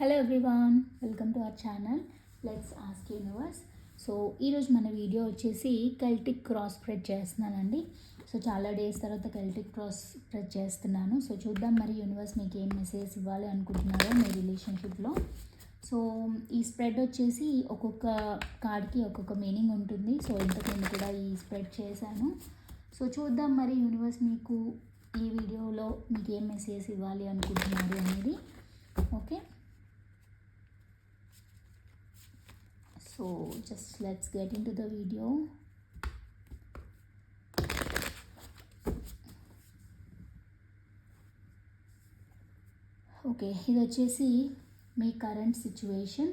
Hello everyone welcome to our channel let's ask universe so ఈరోజు మన video వచ్చేసి Celtic cross spread చేస్తున్నానండి. So చాలా డేస్ తర్వాత కెల్టిక్ క్రాస్ స్ప్రెడ్ చేస్తున్నాను. సో చూద్దాం మరి యూనివర్స్ మీకు ఏం మెసేజ్ ఇవ్వాలి అనుకుంటున్నారో మీ రిలేషన్షిప్లో సో ఈ స్ప్రెడ్ వచ్చేసి ఒక్కొక్క కార్డ్కి ఒక్కొక్క మీనింగ్ ఉంటుంది. సో ఇంతకుముందు కూడా ఈ స్ప్రెడ్ చేశాను. సో చూద్దాం మరి యూనివర్స్ మీకు ఈ వీడియోలో మీకు ఏం మెసేజ్ ఇవ్వాలి అనుకుంటున్నారు అనేది. Okay so just let's get into the the video okay ఇది వచ్చేసి మీ కరెంట్ సిచ్యువేషన్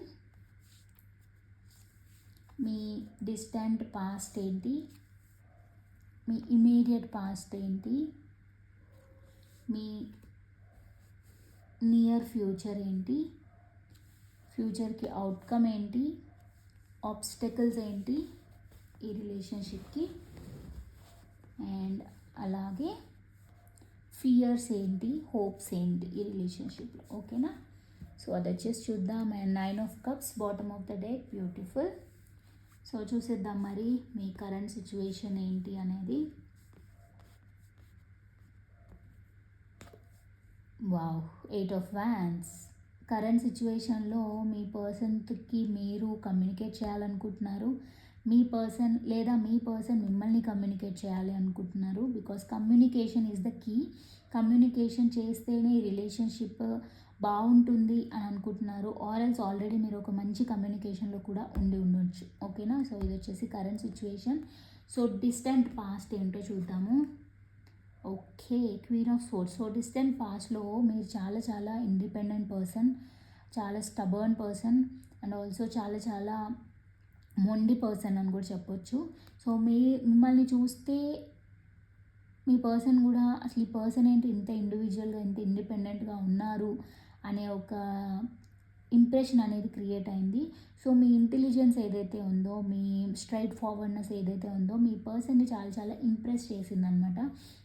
మీ డిస్టెంట్ పాస్ట్ ఏంటి? మీ ఇమీడియట్ పాస్ట్ ఏంటి? మీ నియర్ ఫ్యూచర్ ఏంటి? ఫ్యూచర్కి అవుట్కమ్ ఏంటి? ఆబ్స్టకల్స్ ఏంటి? ఈ రిలేషన్షిప్కి అండ్ అలాగే ఫియర్స్ ఏంటి? హోప్స్ ఏంటి? ఈ రిలేషన్షిప్లో ఓకేనా సో అది వచ్చేసి చూద్దాం. And nine of cups bottom of the day beautiful so చూసేద్దాం మరి మీ కరెంట్ సిచ్యువేషన్ ఏంటి అనేది. Wow eight of wands current సిచ్యువేషన్లో మీ పర్సన్కి మీరు కమ్యూనికేట్ చేయాలనుకుంటున్నారు. మీ పర్సన్ లేదా మీ పర్సన్ మిమ్మల్ని కమ్యూనికేట్ చేయాలి అనుకుంటున్నారు. Because communication is the key communication చేస్తేనే రిలేషన్షిప్ బాగుంటుంది అని అనుకుంటున్నారు. ఆర్ ఎల్స్ ఆల్రెడీ మీరు ఒక మంచి కమ్యూనికేషన్లో కూడా ఉండి ఉండొచ్చు. ఓకేనా సో ఇది వచ్చేసి current situation so distant past ఏంటో చూద్దాము. Okay queen of swords so then పాస్ట్లో మీరు చాలా చాలా ఇండిపెండెంట్ పర్సన్ చాలా స్టబర్న్ పర్సన్ అండ్ ఆల్సో చాలా చాలా మొండి పర్సన్ అని కూడా చెప్పొచ్చు. సో మీ మిమ్మల్ని చూస్తే మీ పర్సన్ కూడా అసలు ఈ పర్సన్ ఏంటి ఇంత ఇండివిజువల్గా ఇంత ఇండిపెండెంట్గా ఉన్నారు అనే ఒక ఇంప్రెషన్ అనేది క్రియేట్ అయింది. సో మీ ఇంటెలిజెన్స్ ఏదైతే ఉందో మీ స్ట్రైట్ ఫార్వర్డ్నెస్ ఏదైతే ఉందో మీ పర్సన్ని చాలా చాలా ఇంప్రెస్ చేసిందనమాట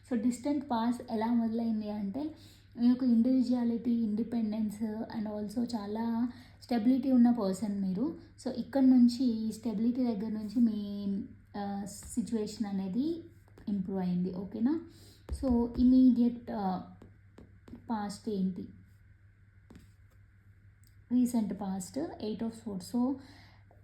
సో డిస్టెంట్ పాస్ ఎలా మొదలైంది అంటే మీ యొక్క ఇండివిజువాలిటీ ఇండిపెండెన్స్ అండ్ ఆల్సో చాలా స్టెబిలిటీ ఉన్న పర్సన్ మీరు. సో ఇక్కడ నుంచి ఈ స్టెబిలిటీ దగ్గర నుంచి మీ సిచ్యువేషన్ అనేది ఇంప్రూవ్ అయింది. ఓకేనా సో ఇమీడియట్ పాస్ట్ ఏంటి? Recent past eight of four so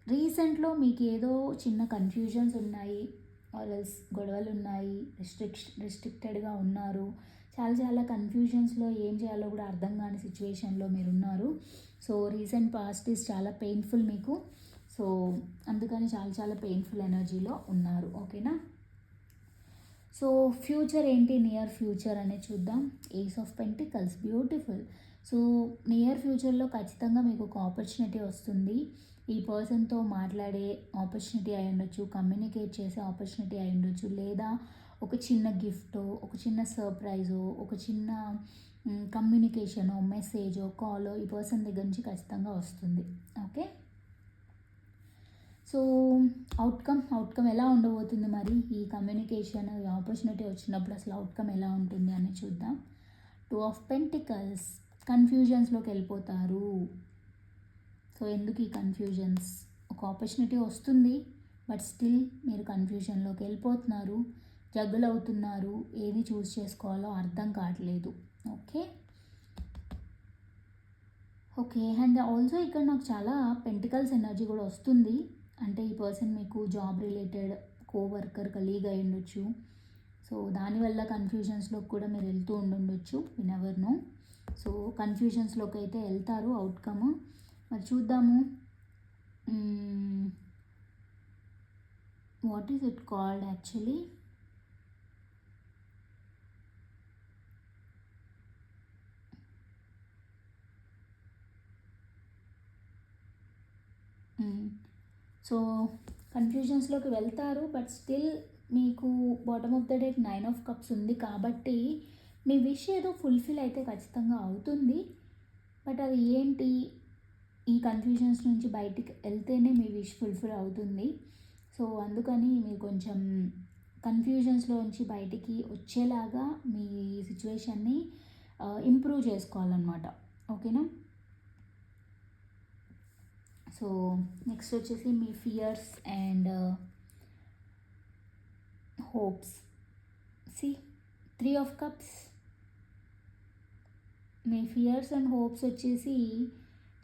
రీసెంట్లో మీకు ఏదో చిన్న కన్ఫ్యూజన్స్ ఉన్నాయి ఆర్ఎల్స్ గొడవలు ఉన్నాయి రిస్ట్రిక్ రిస్ట్రిక్టెడ్గా ఉన్నారు. చాలా చాలా కన్ఫ్యూజన్స్లో ఏం చేయాలో కూడా అర్థం కాని సిచ్యువేషన్లో మీరు ఉన్నారు సో రీసెంట్ పాస్ట్ ఈస్ చాలా పెయిన్ఫుల్ మీకు. సో అందుకని చాలా చాలా పెయిన్ఫుల్ ఎనర్జీలో ఉన్నారు. ఓకేనా? సో ఫ్యూచర్ ఏంటి? నియర్ ఫ్యూచర్ అనేది చూద్దాం. Ace of pentacles beautiful so near ఫ్యూచర్లో ఖచ్చితంగా మీకు ఒక ఆపర్చునిటీ వస్తుంది. ఈ పర్సన్తో మాట్లాడే ఆపర్చునిటీ అయి ఉండొచ్చు కమ్యూనికేట్ చేసే ఆపర్చునిటీ అయి ఉండొచ్చు లేదా ఒక చిన్న గిఫ్టో ఒక చిన్న సర్ప్రైజో ఒక చిన్న కమ్యూనికేషనో మెసేజో కాలో ఈ పర్సన్ దగ్గర నుంచి ఖచ్చితంగా వస్తుంది. ఓకే? సో అవుట్కమ్ అవుట్కమ్ ఎలా ఉండబోతుంది మరి? ఈ కమ్యూనికేషన్ ఈ ఆపర్చునిటీ వచ్చినప్పుడు అసలు అవుట్కమ్ ఎలా ఉంటుంది అని చూద్దాం. టూ ఆఫ్ పెంటికల్స్ కన్ఫ్యూజన్స్లోకి వెళ్ళిపోతారు సో ఎందుకు ఈ కన్ఫ్యూజన్స్? ఒక ఆపర్చునిటీ వస్తుంది బట్ స్టిల్ మీరు కన్ఫ్యూజన్లోకి వెళ్ళిపోతున్నారు జగ్గులు అవుతున్నారు ఏది చూస్ చేసుకోవాలో అర్థం కావట్లేదు. ఓకే? ఓకే అండ్ ఆల్సో ఇక్కడ నాకు చాలా పెంటికల్స్ ఎనర్జీ కూడా వస్తుంది. అంటే ఈ పర్సన్ మీకు జాబ్ రిలేటెడ్ కోవర్కర్ కలీగ్ అయి ఉండొచ్చు సో దానివల్ల కన్ఫ్యూజన్స్లోకి కూడా మీరు వెళ్తూ ఉండుండొచ్చు. వినెవర్ నో సో కన్ఫ్యూజన్స్లోకి అయితే వెళ్తారు అవుట్కమ్ మరి చూద్దాము. What is it called actually so కన్ఫ్యూజన్స్లోకి వెళ్తారు బట్ స్టిల్ మీకు bottom of the deck nine of cups ఉంది కాబట్టి మీ విష్ ఏదో ఫుల్ఫిల్ అయితే ఖచ్చితంగా అవుతుంది. బట్ అది ఏంటి? ఈ కన్ఫ్యూజన్స్ నుంచి బయటికి వెళ్తేనే మీ విష్ ఫుల్ఫిల్ అవుతుంది. సో అందుకని మీరు కొంచెం కన్ఫ్యూజన్స్లోంచి బయటికి వచ్చేలాగా మీ సిచ్యువేషన్ని ఇంప్రూవ్ చేసుకోవాలన్నమాట. ఓకేనా సో నెక్స్ట్ వచ్చేసి మీ fears and hopes C three of cups మీ ఫియర్స్ అండ్ హోప్స్ వచ్చేసి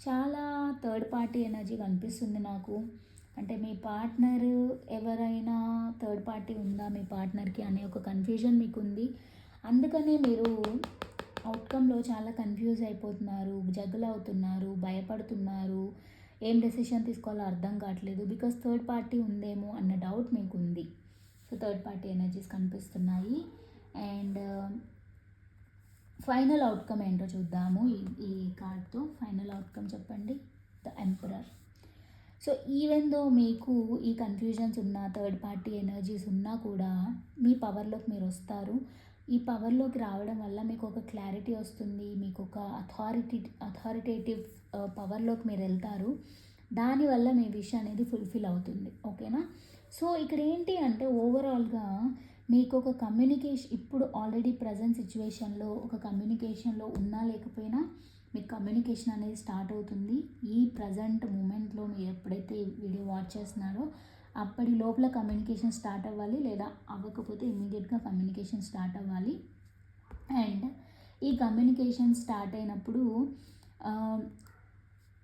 చాలా థర్డ్ పార్టీ ఎనర్జీ కనిపిస్తుంది నాకు. అంటే మీ పార్ట్నర్ ఎవరైనా థర్డ్ పార్టీ ఉందా మీ పార్ట్నర్కి అనే ఒక కన్ఫ్యూజన్ మీకు ఉంది అందుకనే మీరు అవుట్కంలో చాలా కన్ఫ్యూజ్ అయిపోతున్నారు జగ్గులు అవుతున్నారు భయపడుతున్నారు. ఏం డెసిషన్ తీసుకోవాలో అర్థం కావట్లేదు. బికాస్ థర్డ్ పార్టీ ఉందేమో అన్న డౌట్ మీకు ఉంది సో థర్డ్ పార్టీ ఎనర్జీస్ కనిపిస్తున్నాయి. ఫైనల్ అవుట్కమ్ ఏంటో చూద్దాము ఈ ఈ కార్డ్తో ఫైనల్ అవుట్కమ్ చెప్పండి. The emperor so even though మీకు ఈ కన్ఫ్యూజన్స్ ఉన్న థర్డ్ పార్టీ ఎనర్జీస్ ఉన్నా కూడా మీ పవర్లోకి మీరు వస్తారు. ఈ పవర్లోకి రావడం వల్ల మీకు ఒక క్లారిటీ వస్తుంది. మీకు ఒక అథారిటీ అథారిటేటివ్ పవర్లోకి మీరు వెళ్తారు. దానివల్ల మీ విషయం అనేది ఫుల్ఫిల్ అవుతుంది. ఓకేనా సో ఇక్కడ ఏంటి అంటే ఓవరాల్గా మీకు ఒక కమ్యూనికేషన్ ఇప్పుడు ఆల్రెడీ ప్రజెంట్ సిచ్యువేషన్లో ఒక కమ్యూనికేషన్లో ఉన్నా లేకపోయినా మీకు కమ్యూనికేషన్ అనేది స్టార్ట్ అవుతుంది. ఈ ప్రజెంట్ మూమెంట్లో మీరు ఎప్పుడైతే వీడియో వాచ్ చేస్తున్నారో అప్పటి లోపల కమ్యూనికేషన్ స్టార్ట్ అవ్వాలి లేదా అవ్వకపోతే ఇమీడియట్గా కమ్యూనికేషన్ స్టార్ట్ అవ్వాలి. అండ్ ఈ కమ్యూనికేషన్ స్టార్ట్ అయినప్పుడు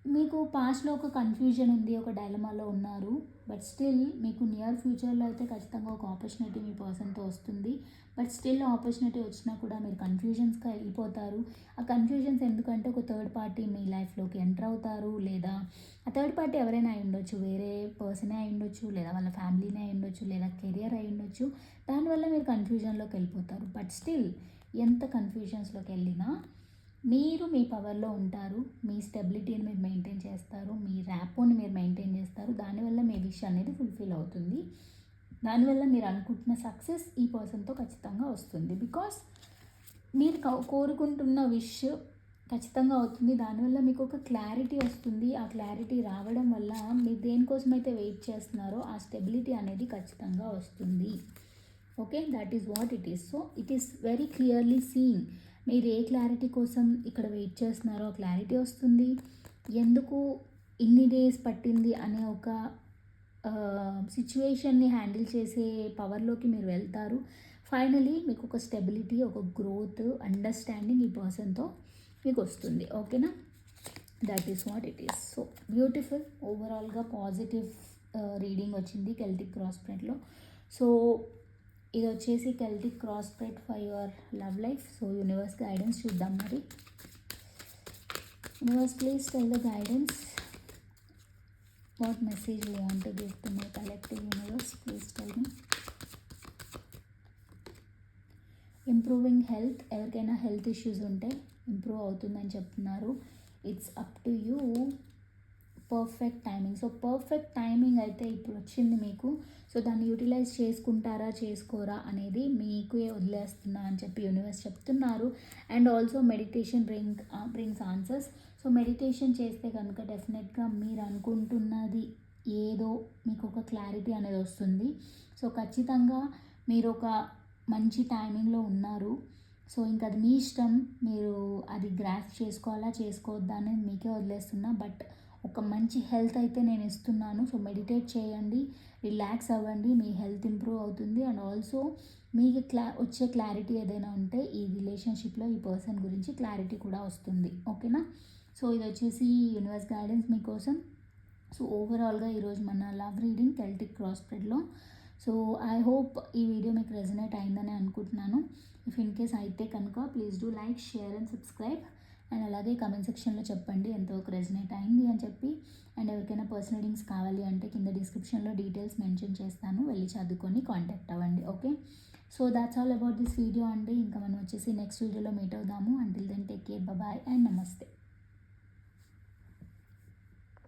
మీకు పాస్ట్లో ఒక కన్ఫ్యూజన్ ఉంది ఒక డైలమాలో ఉన్నారు బట్ స్టిల్ మీకు నియర్ ఫ్యూచర్లో అయితే ఖచ్చితంగా ఒక ఆపర్చునిటీ మీ పర్సన్తో వస్తుంది. బట్ స్టిల్ ఆపర్చునిటీ వచ్చినా కూడా మీరు కన్ఫ్యూజన్స్గా వెళ్ళిపోతారు. ఆ కన్ఫ్యూజన్స్ ఎందుకంటే ఒక థర్డ్ పార్టీ మీ లైఫ్లోకి ఎంటర్ అవుతారు లేదా ఆ థర్డ్ పార్టీ ఎవరైనా అయి ఉండొచ్చు వేరే పర్సనే అయి ఉండొచ్చు లేదా వాళ్ళ ఫ్యామిలీనే అయి ఉండొచ్చు లేదా కెరియర్ అయి ఉండొచ్చు. దానివల్ల మీరు కన్ఫ్యూజన్లోకి వెళ్ళిపోతారు. బట్ స్టిల్ ఎంత కన్ఫ్యూజన్స్లోకి వెళ్ళినా మీరు మీ పవర్లో ఉంటారు మీ స్టెబిలిటీని మీరు మెయింటైన్ చేస్తారు మీ ర్యాపోని మీరు మెయింటైన్ చేస్తారు దానివల్ల మీ విష్ అనేది ఫుల్ఫిల్ అవుతుంది. దానివల్ల మీరు అనుకుంటున్న సక్సెస్ ఈ పర్సన్తో ఖచ్చితంగా వస్తుంది. బికాస్ మీరు కోరుకుంటున్న విష్ ఖచ్చితంగా అవుతుంది. దానివల్ల మీకు ఒక క్లారిటీ వస్తుంది. ఆ క్లారిటీ రావడం వల్ల మీరు దేనికోసం అయితే వెయిట్ చేస్తున్నారో ఆ స్టెబిలిటీ అనేది ఖచ్చితంగా వస్తుంది. Okay? That is what it is. So it is very clearly seeing. మీరు ఏ క్లారిటీ కోసం ఇక్కడ వెయిట్ చేస్తున్నారో క్లారిటీ వస్తుంది. ఎందుకు ఇన్ని డేస్ పట్టింది అనే ఒక సిచ్యువేషన్ని హ్యాండిల్ చేసే పవర్లోకి మీరు వెళ్తారు. ఫైనలీ మీకు ఒక స్టెబిలిటీ ఒక గ్రోత్ అండర్స్టాండింగ్ ఈ పర్సన్తో మీకు వస్తుంది. ఓకేనా that is what it is so beautiful ఓవరాల్గా పాజిటివ్ రీడింగ్ వచ్చింది కెల్టిక్ క్రాస్ ప్రింట్లో సో ఇది వచ్చేసి Celtic cross spread for your love life so universe guidance చూద్దాం మరి. Universe please tell the guidance what message you want to give to my collective universe please tell me improving health ఎవరికైనా health issues ఉంటే improve అవుతుందని చెప్తున్నారు. It's up to you perfect timing so perfect timing అయితే ఇప్పుడు వచ్చింది మీకు. So దాన్ని utilise చేసుకుంటారా చేసుకోరా అనేది మీకే వదిలేస్తున్నా అని చెప్పి యూనివర్స్ చెప్తున్నారు. And also meditation bring brings answers so meditation చేస్తే కనుక డెఫినెట్గా మీరు అనుకుంటున్నది ఏదో మీకు ఒక క్లారిటీ అనేది వస్తుంది. సో ఖచ్చితంగా మీరు ఒక మంచి టైమింగ్లో ఉన్నారు. సో ఇంకా అది మీ ఇష్టం. మీరు అది గ్రాస్ చేసుకోవాలా చేసుకోవద్దా అనేది మీకే వదిలేస్తున్నా. బట్ ఒక మంచి హెల్త్ అయితే నేను ఇస్తున్నాను. సో మెడిటేట్ చేయండి రిలాక్స్ అవ్వండి మీ హెల్త్ ఇంప్రూవ్ అవుతుంది. అండ్ ఆల్సో మీకు క్లా వచ్చే క్లారిటీ ఏదైనా ఉంటే ఈ రిలేషన్షిప్లో ఈ పర్సన్ గురించి క్లారిటీ కూడా వస్తుంది. ఓకేనా? సో ఇది వచ్చేసి యూనివర్స్ గైడెన్స్ మీకోసం. సో ఓవరాల్గా ఈరోజు మన లవ్ రీడింగ్ కెల్టిక్ క్రాస్ స్ప్రెడ్లో. సో ఐ హోప్ ఈ వీడియో మీకు రెజనేట్ అయిందని అనుకుంటున్నాను. ఇఫ్ ఇన్ కేస్ అయితే కనుక please do like share and subscribe. And అలాగే కమెంట్ సెక్షన్లో చెప్పండి ఎంతవరకు రెజనేట్ అయింది అని చెప్పి. అండ్ ఎవరికైనా పర్సనల్ రీడింగ్స్ కావాలి అంటే కింద డిస్క్రిప్షన్లో డీటెయిల్స్ మెన్షన్ చేస్తాను. వెళ్ళి చదువుకొని కాంటాక్ట్ అవ్వండి okay so that's all about this video అండి. ఇంకా మనం వచ్చేసి నెక్స్ట్ వీడియోలో మీట్ అవుదాము. Until then take care bye and namaste